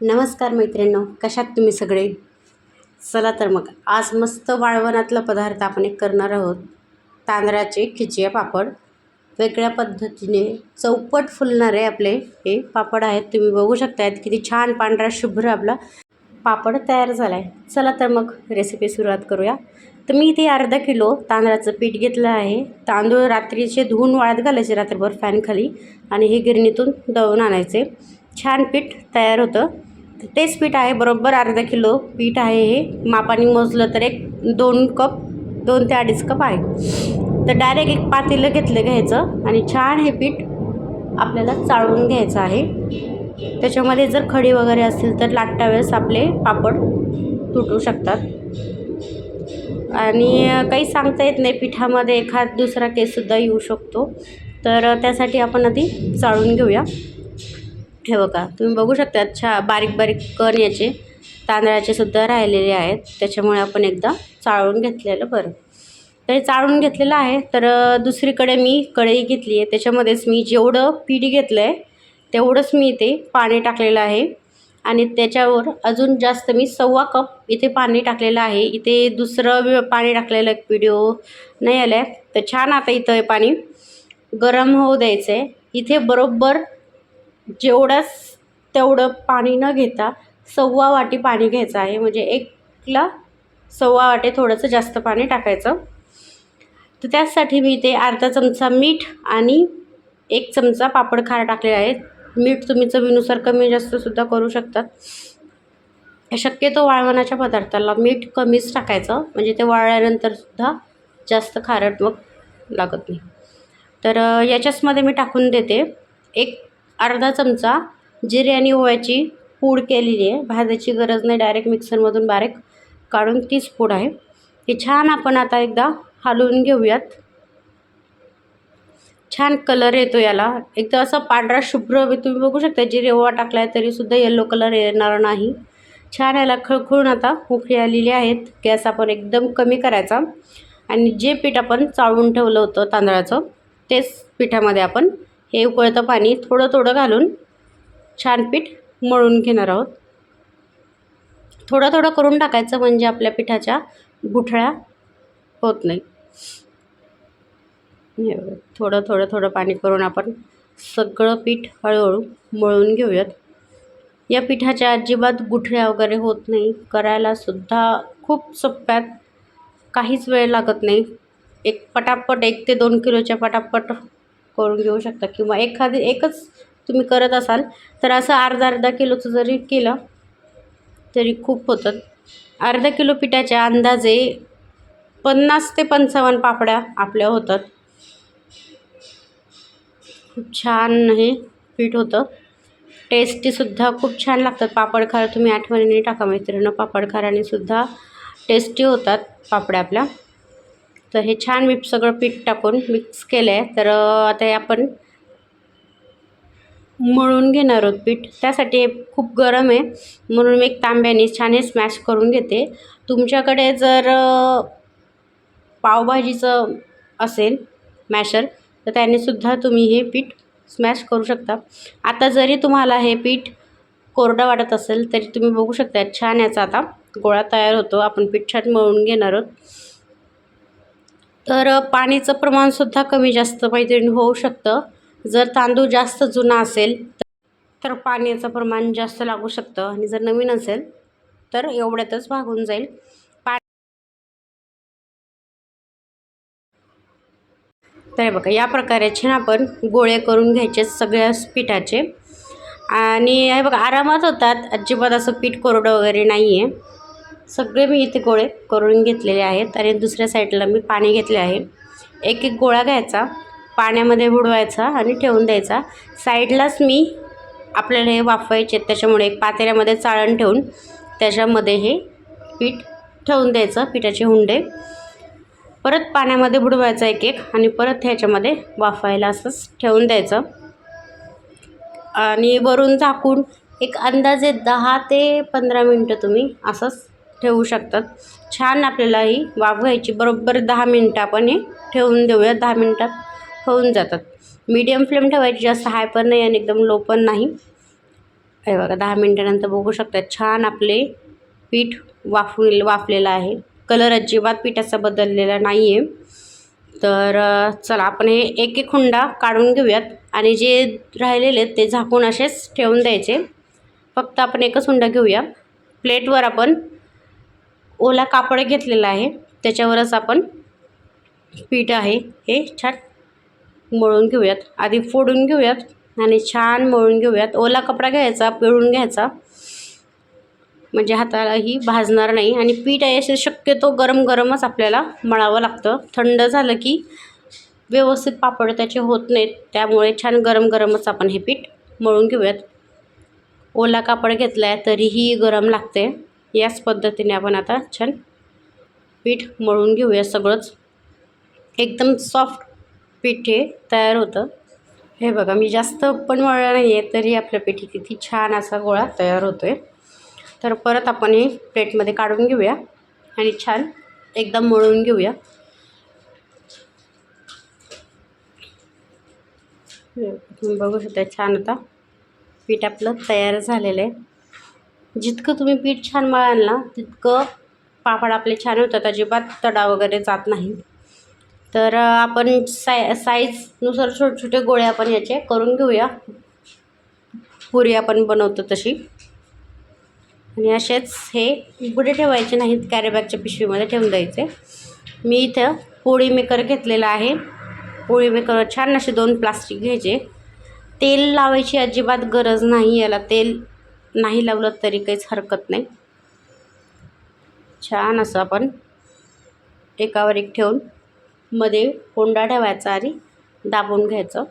नमस्कार मैत्रिणींनो कशात तुम्ही सगळे? चला तर मग आज मस्त वाळवणातला पदार्थ आपण एक करणार आहोत. तांदळाचे खिचिया पापड. वेगळ्या पद्धतीने चौपट फुलणारे आपले हे पापड आहेत. तुम्ही बघू शकतायत किती छान पांढरा शुभ्र आपला पापड तयार झाला आहे चला तर मग रेसिपी सुरुवात करूया. तर मी इथे अर्धा किलो तांदळाचं पीठ घेतलं आहे. तांदूळ रात्रीचे धुवून वाळत घालायचे रात्रभर फॅनखाली आणि हे गिरणीतून दळून आणायचे. छान पीठ तयार होतं. तेच पीठ आहे बरोबर अर्धा किलो पीठ आहे हे. मापाने मोजलं तर एक दोन कप दोन ते अडीच कप आहे. तर डायरेक्ट एक पातेलं घेतलं घ्यायचं आणि छान हे पीठ आपल्याला चाळून घ्यायचं आहे. त्याच्यामध्ये जर खडी वगैरे असतील तर लाटता वेळेस आपले पापड तुटू शकतात. आणि काही सांगता येत नाही पिठामध्ये एखाद दुसरा केससुद्धा येऊ शकतो. तर त्यासाठी आपण आधी चाळून घेऊया. हे बघा तुम्ही बघू शकता छा बारीक बारीक कण याचे तांदळाचे सुद्धा राहिलेले आहेत. त्याच्यामुळे आपण एकदा चाळून घेतलेलं बरं. तर हे चाळून घेतलेलं आहे. तर दुसरीकडे मी कढई घेतली आहे. त्याच्यामध्येच मी जेवढं पीठ घेतलं आहे तेवढंच मी इथे पाणी टाकलेलं आहे. आणि त्याच्यावर अजून जास्त मी सव्वा कप इथे पाणी टाकलेलं आहे. इथे दुसरं पाणी टाकलेलं एक व्हिडिओ नाही आलं आहे तर छान आता इथं हे पाणी गरम होऊ द्यायचं आहे इथे बरोबर जेवढंच तेवढं पाणी न घेता सव्वा वाटी पाणी घ्यायचं आहे. म्हणजे एकला सव्वा वाटे थोडंसं जास्त पाणी टाकायचं. तर त्यासाठी मी इथे अर्धा चमचा मीठ आणि एक चमचा पापड खार टाकलेला आहे मीठ तुम्ही चवीनुसार कमी जास्तसुद्धा करू शकतात. शक्यतो वाळवणाच्या पदार्थाला मीठ कमीच टाकायचं. म्हणजे ते वाळल्यानंतरसुद्धा जास्त खारट मग लागत नाही. तर याच्याचमध्ये मी टाकून देते एक अर्धा चमचा जिरे आणि ओव्याची पूड केलेली आहे. भाजायची गरज नाही. डायरेक्ट मिक्सरमधून बारीक काढून तीच पूड आहे. हे छान आपण आता एकदा हलवून घेऊयात. छान कलर येतो याला. एकदा असं पांढरा शुभ्र तुम्ही बघू शकता जिरे ओवा टाकला आहे तरीसुद्धा येल्लो कलर येणार नाही. छान याला खळखळून आता उकळी आलेली आहेत. गॅस आपण एकदम कमी करायचा. आणि जे पीठ आपण चाळून ठेवलं होतं तांदळाचं तेच पिठामध्ये आपण हे उकळतं पाणी थोडं थोडं घालून छान पीठ मळून घेणार आहोत. थोडं थोडं करून टाकायचं म्हणजे आपल्या पिठाच्या गुठळ्या होत नाही. थोडं थोडं थोडं पाणी करून आपण सगळं पीठ हळूहळू मळून घेऊयात. या पिठाच्या अजिबात गुठळ्या वगैरे होत नाही. करायलासुद्धा खूप सोप्यात काहीच वेळ लागत नाही. एक पटापट एक ते दोन किलोच्या पटापट करून घेऊ शकता. किंवा एखादी एकच तुम्ही करत असाल तर असं अर्धा अर्धा किलोचं जरी केलं तरी खूप होतं. अर्धा किलो पिठाच्या अंदाजे पन्नास ते पंचावन्न पापड्या आपल्या होतात. खूप छान हे पीठ होतं. टेस्टीसुद्धा खूप छान लागतात. पापड खार तुम्ही आठवणीने टाका मैत्रिणी पापड खारानेसुद्धा टेस्टी होतात पापड्या आपल्या. तर हे छान मी सगळं पीठ टाकून मिक्स केलं आहे तर आता हे आपण मळून घेणार आहोत पीठ. त्यासाठी हे खूप गरम आहे. म्हणून मी एक तांब्याने छान हे स्मॅश करून घेते. तुमच्याकडे जर पावभाजीचं असेल मॅशर तर त्यानेसुद्धा तुम्ही हे पीठ स्मॅश करू शकता. आता जरी तुम्हाला हे पीठ कोरडं वाटत असेल तरी तुम्ही बघू शकता छान याचा आता गोळा तयार होतो. आपण पीठ छान मळून घेणार आहोत. तर पाणीचं प्रमाणसुद्धा कमी जास्त मैत्रिणी होऊ शकतं. जर तांदूळ जास्त जुना असेल तर पाण्याचं प्रमाण जास्त लागू शकतं. आणि जर नवीन असेल तर एवढ्यातच भागून जाईल. पा तर बघा या प्रकारे छान आपण गोळे करून घ्यायचे सगळ्या पिठाचे. आणि हे बघा आरामात होतात. अजिबात असं पीठ कोरडं वगैरे नाही आहे सगळे मी इथे गोळे करून घेतलेले आहेत. आणि दुसऱ्या साईडला मी पाणी घेतले आहे. एक एक गोळा घ्यायचा पाण्यामध्ये बुडवायचा आणि ठेवून द्यायचा. साईडलाच मी आपल्याला हे वाफवायचे त्याच्यामुळे एक पातेऱ्यामध्ये चाळण ठेवून त्याच्यामध्ये हे पीठ ठेवून द्यायचं पिठाचे हुंडे. परत पाण्यामध्ये बुडवायचं एक एक आणि परत ह्याच्यामध्ये वाफायला असंच ठेवून द्यायचं. आणि वरून झाकून एक अंदाजे दहा ते पंधरा मिनटं तुम्ही असंच ठेवू शकतात. छान आपल्याला ही वाफ घ्यायची. बरोबर दहा मिनटं आपण हे ठेवून देऊया. दहा मिनटात होऊन जातात. मीडियम फ्लेम ठेवायची. जास्त हाय पण नाही आणि एकदम लो पण नाही. हे बघा दहा मिनटानंतर बघू शकता छान आपले पीठ वाफून वाफलेलं आहे. कलर अजिबात पिठाचा बदललेला नाही आहे तर चला आपण हे एक एक हुंडा काढून घेऊयात. आणि जे राहिलेले आहेत ते झाकून असेच ठेवून द्यायचे. फक्त आपण एकच हुंडा घेऊया. प्लेटवर आपण ओला कापड घेतलेला आहे. त्याच्यावरच आपण पीठ आहे. हे छान मळून घेऊयात. आधी फोडून घेऊयात आणि छान मळून घेऊयात. ओला कपडा घ्यायचा पिळून घ्यायचा. म्हणजे हातालाही भाजणार नाही आणि पीठ आहे असे शक्यतो गरम गरमच आपल्याला मळावं लागतं. थंड झालं की व्यवस्थित पापड त्याचे होत नाहीत. त्यामुळे छान गरम गरमच आपण हे पीठ मळून घेऊयात. ओला कापड घेतला आहे तरीही गरम लागते याच पद्धतीने आपण आता छान पीठ मळून घेऊया. सगळंच एकदम सॉफ्ट पीठ हे तयार होतं. हे बघा मी जास्त पण मळलं नाही आहे तरी आपल्या पिठी किती छान असा गोळा तयार होतो आहे तर परत आपण हे प्लेटमध्ये काढून घेऊया आणि छान एकदम मळून घेऊया. तुम्ही बघू शकता छान आता पीठ आपलं तयार झालेलं आहे. जितकं तुम्ही पीठ छान मळाल ना तितकं पापड आपले छान होतात अजिबात तडा वगैरे जात नाही. तर आपण साय साईजनुसार छोटे छोटे गोळे आपण याचे करून घेऊया. पुरी आपण बनवतो तशी. आणि असेच हे पुढे ठेवायचे नाहीत कॅरीबॅगच्या पिशवीमध्ये ठेवून द्यायचे. मी इथं पोळी मेकर घेतलेला आहे. पोळी मेकर छान असे दोन प्लास्टिक घ्यायचे. तेल लावायची अजिबात गरज नाही याला तेल नाही लावलं तरी काहीच हरकत नाही. छान असं आपण एकावर एक ठेवून मध्ये कोंडा ठेवायचा आणि दाबून घ्यायचं.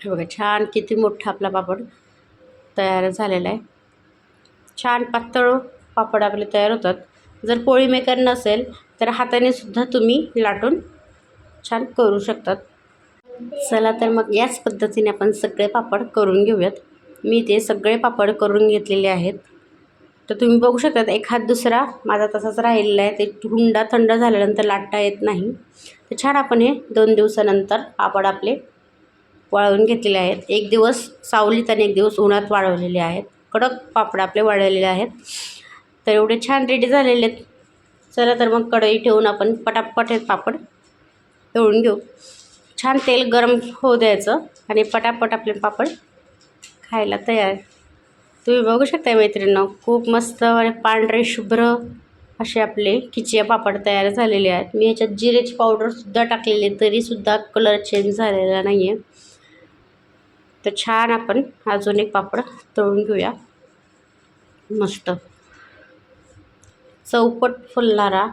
हे बघा छान किती मोठा आपला पापड तयार झालेला आहे. छान पातळ पापड आपले तयार होतात. जर पोळी मेकर नसेल तर हाताने सुद्धा तुम्ही लाटून छान करू शकतात. चला तर मग याच पद्धतीने आपण सगळे पापड करून घेऊयात. मी ते सगळे पापड करून घेतलेले आहेत. तर तुम्ही बघू शकतात एखाद दुसरा माझा तसाच राहिलेला आहे. ते हुंडा थंड झाल्यानंतर लाटता येत नाही. तर छान आपण हे दोन दिवसानंतर पापड आपले वाळवून घेतलेले आहेत. एक दिवस सावलीत आणि एक दिवस उन्हात वाळवलेले आहेत. कडक पापड आपले वाळलेले आहेत. तर एवढे छान रेडी झालेले आहेत. चला तर मग कढई ठेवून आपण पटापट हे पापड तळून घेऊ. छान तेल गरम होऊ द्यायचं आणि पटापट आपले पापड खायला तयार. तुम्ही बघू शकता मैत्रिणीनं खूप मस्त आणि पांढरे शुभ्र असे आपले खिचिया पापड तयार झालेले आहेत. मी ह्याच्यात जिरेची पावडरसुद्धा टाकलेली आहे तरीसुद्धा कलर चेंज झालेला नाही आहे तर छान आपण अजून एक पापड तळून घेऊया. मस्त. चौपट फुलणारा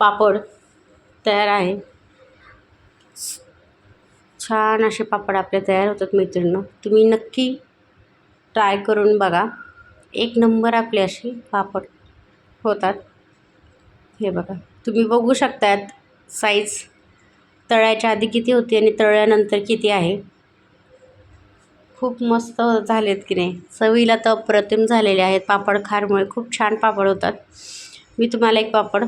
पापड तयार आहे. छान असे पापड आपले तयार होतात मैत्रिणीनं. तुम्ही नक्की ट्राय करून बघा. एक नंबर आपले अशी पापड होतात. हे बघा. तुम्ही बघू शकतात साईज तळ्याच्या आधी किती होती आणि तळल्यानंतर किती आहे. खूप मस्त झालेत की नाही. चवीला तर अप्रतिम झालेले आहेत. पापड खारमुळे खूप छान पापड होतात. मी तुम्हाला एक पापड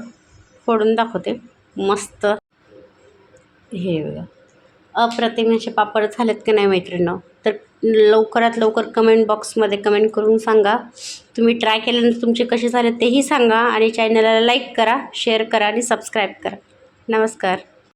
फोडून दाखवते. मस्त. हे बघा. अप्रतिम असे पापड झालेत की नाही मैत्रिणीनं? तर लवकरात लवकर कमेंट बॉक्समध्ये कमेंट करून सांगा. तुम्ही ट्राय केल्यानंतर तुमचे कसे झाले तेही सांगा आणि चॅनलला लाईक करा शेअर करा आणि सबस्क्राईब करा. नमस्कार.